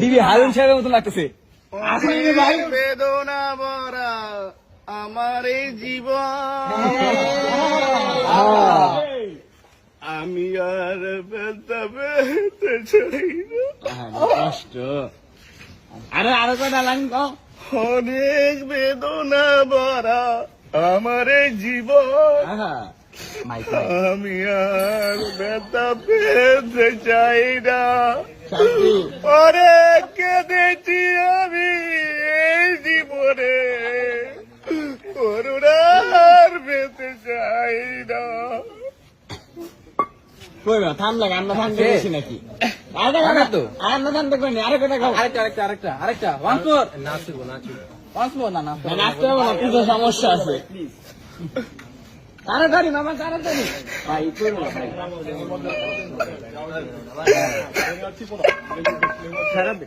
দিবি হারুন সাহেবের মতো লাগতেছে। বেদনা ভরা আমার এই জীবন। আমি আর কষ্ট। আরে আরও লাইন কও। অনেক বেদনা ভরা আমার এই জীবন। আমি আর বেতা পেতে চাই না। শান্তি। অনেক কেঁদেছি আমি এই জীবনে। করুণার পেতে চাই না। কই না ঠান্ডা আমরা ঠান্ডা বেশি নাকি? আরে ঠান্ডা তো। আমরা ঠান্ডা কই না আরে কয়টা খাও আরেকটা আরেকটা আরেকটা আরেকটা ওয়ান ফোর নাচবো নাচবো। ওয়ান ফোর না না না, নাচতে হবে না কিছু সমস্যা আছে। তাড়াতাড়ি মামা তাড়াতাড়ি। ভাই করব না, ভাই। খারাপ